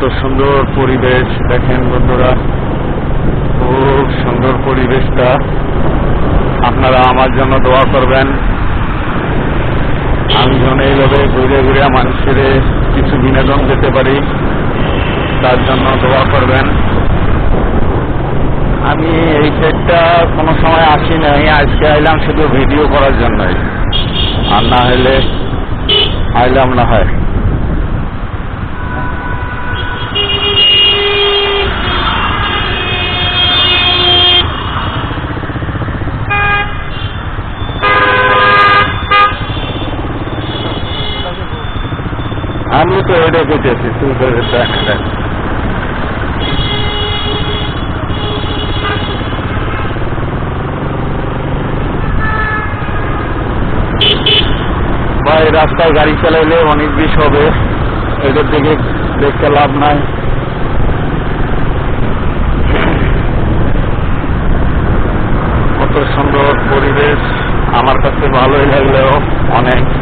কত সুন্দর পরিবেশ দেখেন বন্ধুরা, খুব সুন্দর পরিবেশটা। আপনারা আমার জন্য দোয়া করবেন। আমি যেন এইভাবে ঘুরে ঘুরে মানুষের কিছু বিনোদন দিতে পারি, তার জন্য দোয়া করবেন। আমি এই সাইডটা কোনো সময় আসি নাই, আজকে আইলাম শুধু ভিডিও করার জন্যই। আর না হলে আইলাম না হয়। তো দেখ দেখ ভাই, রাস্তায় গাড়ি চালাইলে অনেক বিষ হবে। এদের দিকে দেখতে লাভ নাই। কত সুন্দর পরিবেশ। আমার কাছে ভালোই লাগলেও অনেক।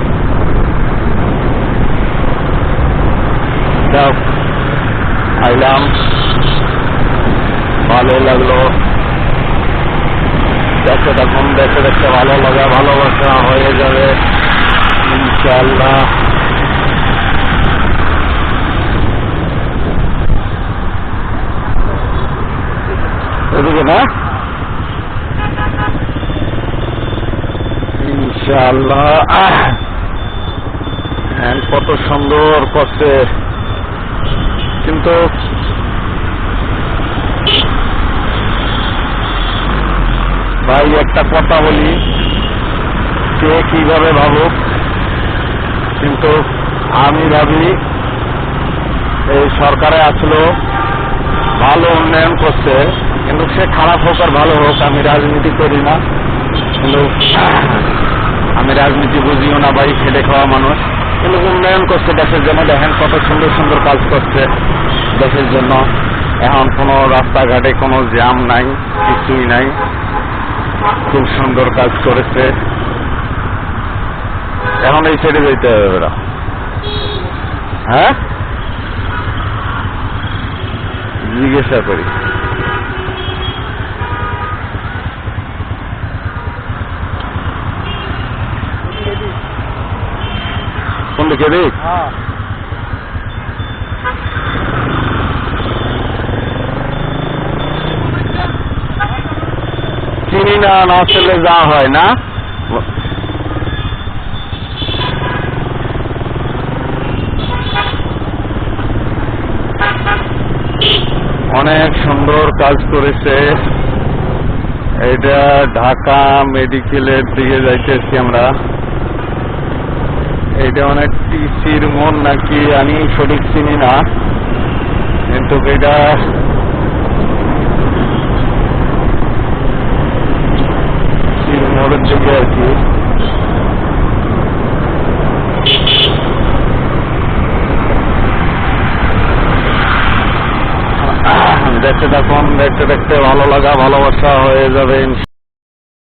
আইলাম। ভালোই লাগল। দেখতে দেখুন দেখতে দেখতে ভালো লাগা ভালোবাসা হয়ে যাবে। ইনশাল্লাহ এদিকে না? ইনশাল্লাহ হ্যাঁ, কত সুন্দর করছে। কিন্তু ভাই, একটা কথা বলি, কে কীভাবে ভাবুক, কিন্তু আমি ভাবি, এই সরকারে আসলো, ভালো উন্নয়ন করছে, কিন্তু সে খারাপ হোক আর ভালো হোক, আমি রাজনীতি করি না। কিন্তু আমি রাজনীতি বুঝিও না ভাই, খেটে খাওয়া মানুষ। কিন্তু উন্নয়ন করছে দেশের জন্য। দেখেন কত সুন্দর সুন্দর কাজ করছে দেশের জন্য। এখন কোনো রাস্তাঘাটে কোনো জ্যাম নাই, কিছুই নাই। খুব সুন্দর কাজ করেছে। এখন এই সাইডে যেতে হবে ওরা হ্যাঁ? জিজ্ঞাসা করি। চিনি না যা হয় না। অনেক সুন্দর কাজ করেছে। এটা ঢাকা মেডিকেলের দিকে যাইতেছি আমরা। এটা অনেক টিসির মন নাকি আমি সঠিক চিনি না কিন্তু এটা আর কি দেখতে দেখুন দেখতে দেখতে ভালো লাগা, ভালোবাসা হয়ে যাবে।